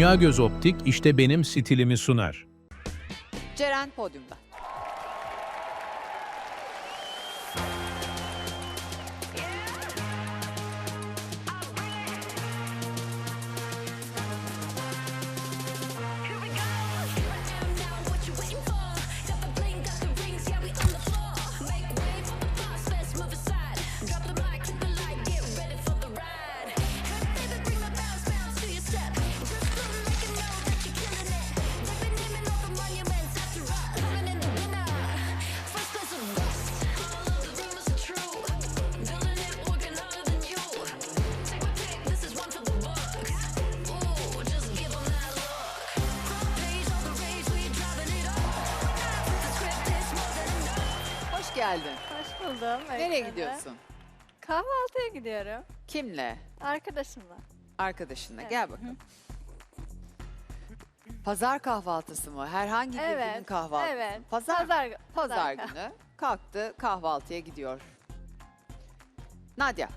Dünya Göz Optik işte benim stilimi sunar. Ceren podyumda. Geldin. Hoş buldum. Nereye Öykü gidiyorsun? Kahvaltıya gidiyorum. Kimle? Arkadaşımla. Arkadaşınla. Evet. Gel bakalım. Pazar kahvaltısı mı? Herhangi bir günün Evet. kahvaltısı. Evet. Pazar, Pazar, pazar kah- günü kalktı kahvaltıya gidiyor. Nadia.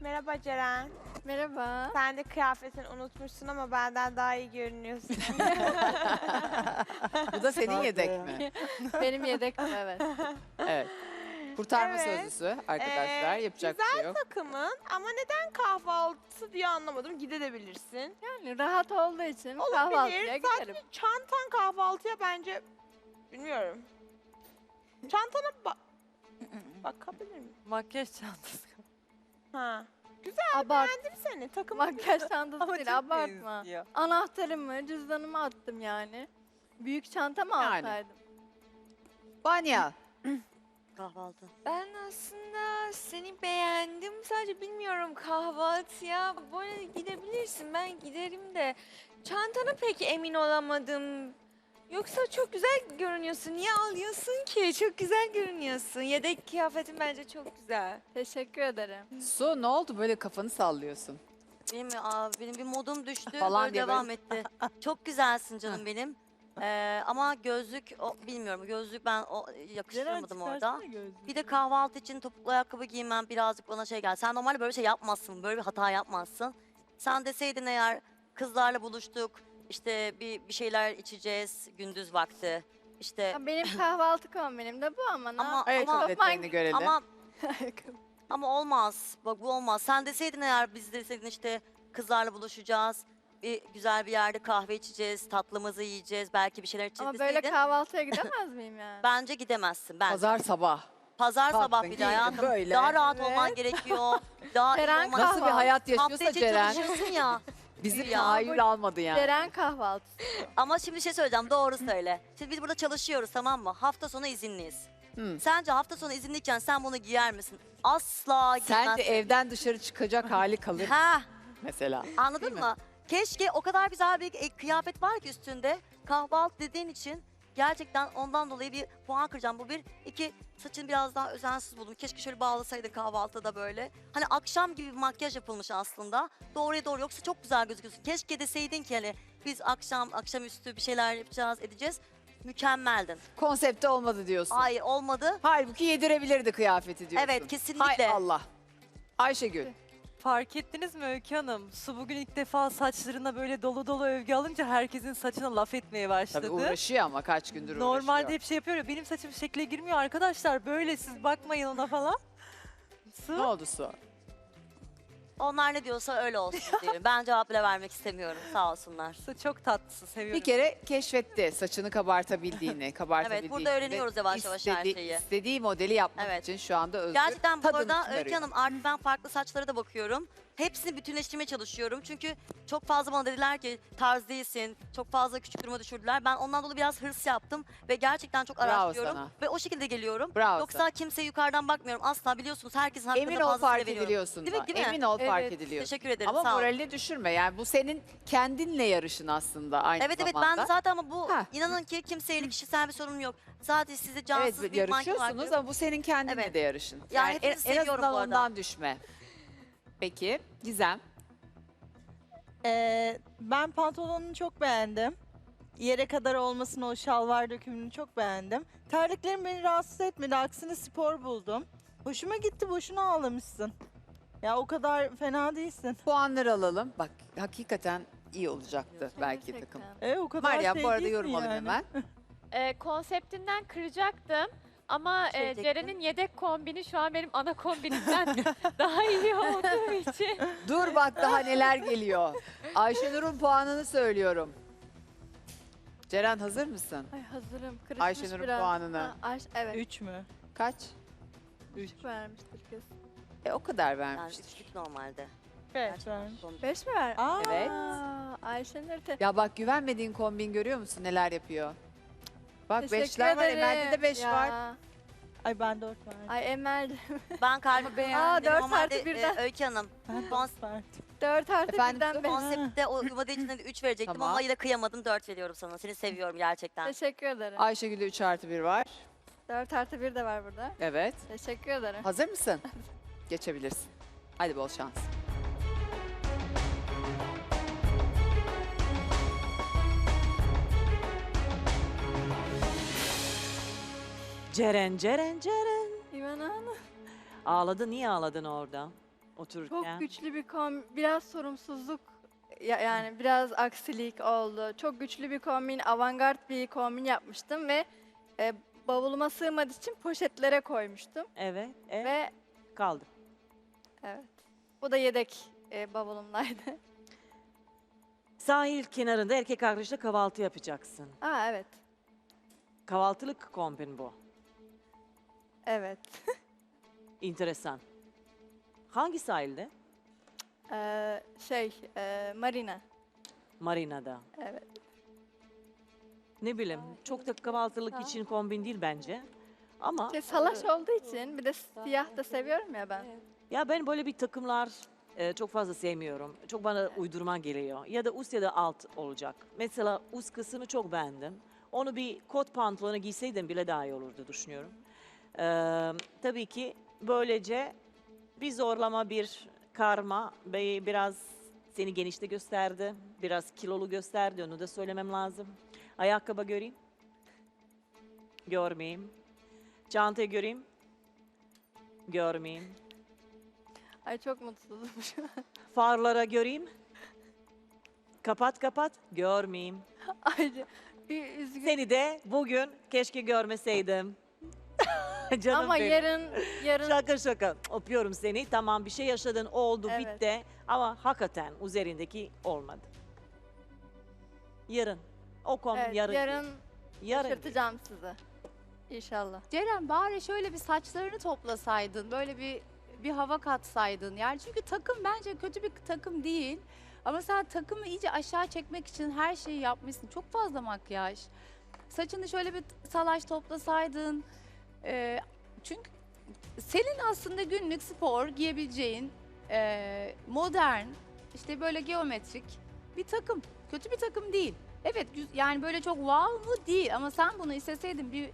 Merhaba Ceren. Merhaba. Sen de kıyafetini unutmuşsun ama benden daha iyi görünüyorsun. Bu da senin yedek mi? Benim yedekim evet. Evet. Kurtarma Evet. sözlüsü arkadaşlar. Ee, Yapacak bir güzel şey yok. takımın ama neden kahvaltı diye anlamadım. Gidebilirsin. Yani rahat olduğu için Olabilir. kahvaltıya Zaten giderim. çantan kahvaltıya bence bilmiyorum. Çantana bak bakabilir miyim? Makyaj çantası. Ha. Abart. Beğendim seni. Takım Makyaj çantası Ama değil çok abartma. benziyor. Anahtarımı, cüzdanımı attım yani. Büyük çantamı Yani. alsaydım. Banya. Kahvaltı. Ben aslında seni beğendim. Sadece bilmiyorum kahvaltıya böyle gidebilirsin. Ben giderim de çantana pek emin olamadım. Yoksa çok güzel görünüyorsun. Niye alıyorsun ki? Çok güzel görünüyorsun. Yedek kıyafetin bence çok güzel. Teşekkür ederim. Su ne oldu böyle kafanı sallıyorsun? Benim, aa, benim bir modum düştü. Falan böyle diye devam etti. Çok güzelsin canım benim. Ee, ama gözlük o, bilmiyorum. Gözlük ben o yakıştıramadım orada. Bir de kahvaltı için topuklu ayakkabı giymem birazcık bana şey geldi. Sen normalde böyle bir şey yapmazsın. Böyle bir hata yapmazsın. Sen deseydin eğer kızlarla buluştuk. İşte bir bir şeyler içeceğiz gündüz vakti. İşte Ya Benim kahvaltı kombinim de bu ama ne ama Evet ama detayını görelim. ama Ama olmaz. Bak bu olmaz. Sen deseydin eğer biz deseydin işte kızlarla buluşacağız. Bir güzel bir yerde kahve içeceğiz, tatlımızı yiyeceğiz, belki bir şeyler içeceğiz Ama böyle deseydin. kahvaltıya gidemez miyim yani? Bence gidemezsin. Ben. Pazar, Pazar sabah. sabah kalktın, bir de hayatım. böyle. Daha rahat olman gerekiyor. Daha iyi Ceren olman Nasıl bir hayat Hafta yaşıyorsa içi Ceren çalışırsın ya. Bizi Ya. tahayyül almadı yani. Ceren kahvaltısı. Ama şimdi şey söyleyeceğim. Doğru söyle. Şimdi biz burada çalışıyoruz tamam mı? Hafta sonu izinliyiz. Hı. Sence hafta sonu izinliyken sen bunu giyer misin? Asla giymezsin. Sen de evden dışarı çıkacak hali kalır Ha, mesela. Anladın mı? Keşke o kadar güzel bir e, kıyafet var ki üstünde. Kahvaltı dediğin için gerçekten ondan dolayı bir puan kıracağım. Bu bir. iki saçını biraz daha özensiz buldum. Keşke şöyle bağlasaydın kahvaltıda böyle. Hani akşam gibi bir makyaj yapılmış aslında. Doğruya doğru yoksa çok güzel gözüküyorsun. Keşke deseydin ki hani biz akşam akşamüstü bir şeyler yapacağız edeceğiz. Mükemmeldin. Konsepte olmadı diyorsun. Hayır olmadı. Halbuki yedirebilirdi kıyafeti diyorsun. Evet kesinlikle. Hay Allah. Ayşegül. Fark ettiniz mi Öykü Hanım? Su bugün ilk defa saçlarına böyle dolu dolu övgü alınca herkesin saçına laf etmeye başladı. Tabii uğraşıyor ama kaç gündür Normalde uğraşıyor. hep şey yapıyor ya benim saçım şekle girmiyor arkadaşlar böyle siz bakmayın ona falan. Su. Ne oldu Su? Onlar ne diyorsa öyle olsun diyelim. Ben cevap bile vermek istemiyorum. Sağ olsunlar. Su çok tatlısı seviyorum. Bir kere keşfetti saçını kabartabildiğini, kabartabildiğini. Evet, burada öğreniyoruz yavaş yavaş her şeyi. İstediği modeli yapmak Evet. için şu anda özgür. Gerçekten bu arada. Öykü Hanım artık ben farklı saçlara da bakıyorum. Hepsini bütünleştirmeye çalışıyorum. Çünkü çok fazla bana dediler ki tarz değilsin. Çok fazla küçük duruma düşürdüler. Ben ondan dolayı biraz hırs yaptım. Ve gerçekten çok Bravo araştırıyorum. sana. Ve o şekilde geliyorum. Bravo Yoksa sana. kimseye yukarıdan bakmıyorum. Asla biliyorsunuz herkesin hakkında Emin ol fazlasıyla fark veriyorum. ediliyorsun Değil mi, da. değil mi? Emin ol fark Evet, ediliyorsun. Teşekkür ederim. Ama sağ moralini düşürme. Yani bu senin kendinle yarışın aslında aynı Evet evet zamanda. ben zaten ama bu Ha. inanın ki kimseyle kişisel bir sorunum yok. Zaten size cansız Evet bir manken var. yarışıyorsunuz ama bu senin kendinle Evet. de yarışın. Ya Yani en, hepinizi en seviyorum azından arada. ondan düşme. Peki Gizem. Ee, ben pantolonunu çok beğendim. Yere kadar olmasını, o şalvar dökümünü çok beğendim. Terliklerim beni rahatsız etmedi. Aksine spor buldum. Hoşuma gitti, boşuna ağlamışsın. Ya o kadar fena değilsin. Puanları alalım. Bak hakikaten iyi olacaktı belki takım. E o kadar Meryem şey bu arada değil mi yorum alayım yani? hemen. e, konseptinden kıracaktım. Ama e. Ceren'in yedek kombini şu an benim ana kombinimden daha iyi olduğu için. Dur bak daha neler geliyor. Ayşenur'un puanını söylüyorum. Ceren hazır mısın? Ay hazırım. Kırışmış Ayşenur'un biraz. puanını. Ha, Ayş, evet. Üç mü? Kaç? Üç vermiştir kız. E o kadar Yani vermiş. üçlük normalde. Beş vermiş. Beş mi ver? Aa, Evet. Aa, Ayşenur te- Ya bak güvenmediğin kombin görüyor musun neler yapıyor? Bak Teşekkür beşler var, ederim. Emel'de de beş Ya. var. Ay ben dört verdim. Ay Emel Ben kalbi beğendim. dört Normalde artı birden. e, Öykü Hanım Ben dört verdim. dört artı Efendim birden beş. konseptte uymadığı için de üç verecektim Tamam. ama yine kıyamadım dört veriyorum sana. Seni seviyorum gerçekten. Teşekkür ederim. Ayşegül'de 3 artı 1 var. Dört artı bir de var burada. Evet. Teşekkür ederim. Hazır mısın? Geçebilirsin. Hadi bol şans. Ceren, Ceren, Ceren. İvan Hanım. Ağladı, niye ağladın orada? Çok Otururken. güçlü bir kom, biraz sorumsuzluk ya- yani biraz aksilik oldu. Çok güçlü bir kombin, avantgard bir kombin yapmıştım ve e, bavuluma sığmadığı için poşetlere koymuştum Evet, evet. ve kaldı. evet. Bu da yedek e, bavulumdaydı. Sahil kenarında erkek arkadaşla kahvaltı yapacaksın. Aa evet. Kahvaltılık kombin bu. Evet. Enteresan. Hangi sahilde? Ee, şey, e, Marina. Marina'da. Evet. Ne bileyim, çok da kahvaltılık için kombin değil bence. Ama Şey, salaş olduğu için bir de siyah da seviyorum ya ben. ya ben böyle bir takımlar e, çok fazla sevmiyorum. Çok bana uydurma geliyor. Ya da üst ya da alt olacak. Mesela üst kısmı çok beğendim. Onu bir kot pantolonu giyseydim bile daha iyi olurdu düşünüyorum. Ee, tabii ki böylece bir zorlama, bir karma ve biraz seni genişte gösterdi. Biraz kilolu gösterdi, onu da söylemem lazım. Ayakkabı göreyim. Görmeyeyim. Çantayı göreyim. Görmeyeyim. Ay çok mutsuzum şu an. Farlara göreyim. Kapat kapat. Görmeyeyim. Ay bir üzgün. Seni de bugün keşke görmeseydim. Canım Ama benim. yarın yarın Şaka şaka. Öpüyorum seni. Tamam bir şey yaşadın oldu Evet. bitti. Ama hakikaten üzerindeki olmadı. Yarın. O konu evet, yarın. yarın yarın. şaşırtacağım sizi. İnşallah. Ceren bari şöyle bir saçlarını toplasaydın, böyle bir bir hava katsaydın. Yani çünkü takım bence kötü bir takım değil. Ama sen takımı iyice aşağı çekmek için her şeyi yapmışsın. Çok fazla makyaj. Saçını şöyle bir salaş toplasaydın. Ee, çünkü senin aslında günlük spor giyebileceğin ee, modern, işte böyle geometrik bir takım. Kötü bir takım değil. Evet güz- yani böyle çok wow mu değil ama sen bunu isteseydin bir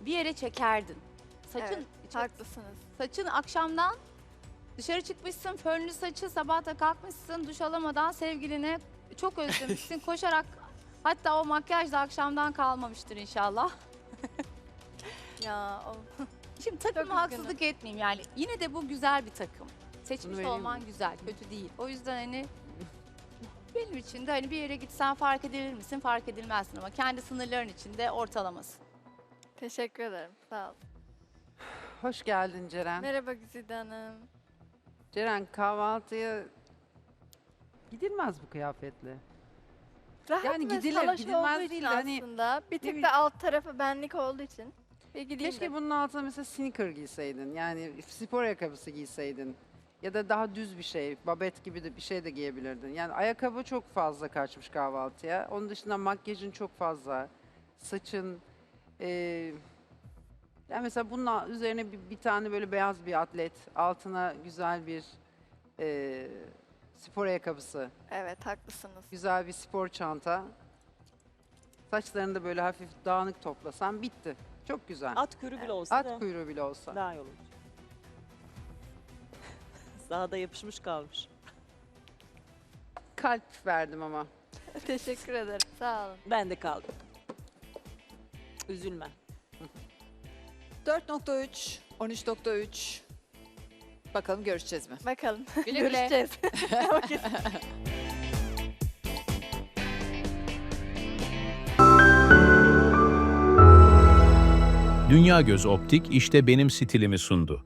bir yere çekerdin. Saçın Evet, Haklısınız. saçın akşamdan dışarı çıkmışsın, fönlü saçı sabah da kalkmışsın, duş alamadan sevgiline çok özlemişsin koşarak hatta o makyaj da akşamdan kalmamıştır inşallah. Ya Şimdi takıma haksızlık etmeyeyim yani. Yine de bu güzel bir takım. Seçmiş vereyim olman mi? güzel, kötü değil. O yüzden hani benim için de hani bir yere gitsen fark edilir misin? Fark edilmezsin ama kendi sınırların içinde ortalamasın. teşekkür ederim. Sağ ol. Hoş geldin Ceren. Merhaba Güzide Hanım. Ceren kahvaltıya gidilmez bu kıyafetle. Rahat Yani ve gidilir, salaş gidilmez olduğu için değil hani- aslında. Bir tık bileyim. da alt tarafı benlik olduğu için. Gideyim Keşke de. bunun altına mesela sneaker giyseydin. Yani spor ayakkabısı giyseydin. Ya da daha düz bir şey, babet gibi de bir şey de giyebilirdin. Yani ayakkabı çok fazla kaçmış kahvaltıya. Onun dışında makyajın çok fazla. Saçın, eee yani mesela bunun üzerine bir, bir tane böyle beyaz bir atlet, altına güzel bir eee, spor ayakkabısı, Evet haklısınız. güzel bir spor çanta. Saçlarını da böyle hafif dağınık toplasan bitti. Çok güzel. At kuyruğu bile olsa At da kuyruğu bile olsa. daha iyi olur. Sağda yapışmış kalmış. Kalp verdim ama. Teşekkür ederim. Sağ olun. Ben de kaldım. Üzülme. 4.3, 13.3. Bakalım görüşeceğiz mi? Bakalım. Güle güle. Görüşeceğiz. Dünya Göz Optik işte benim stilimi sundu.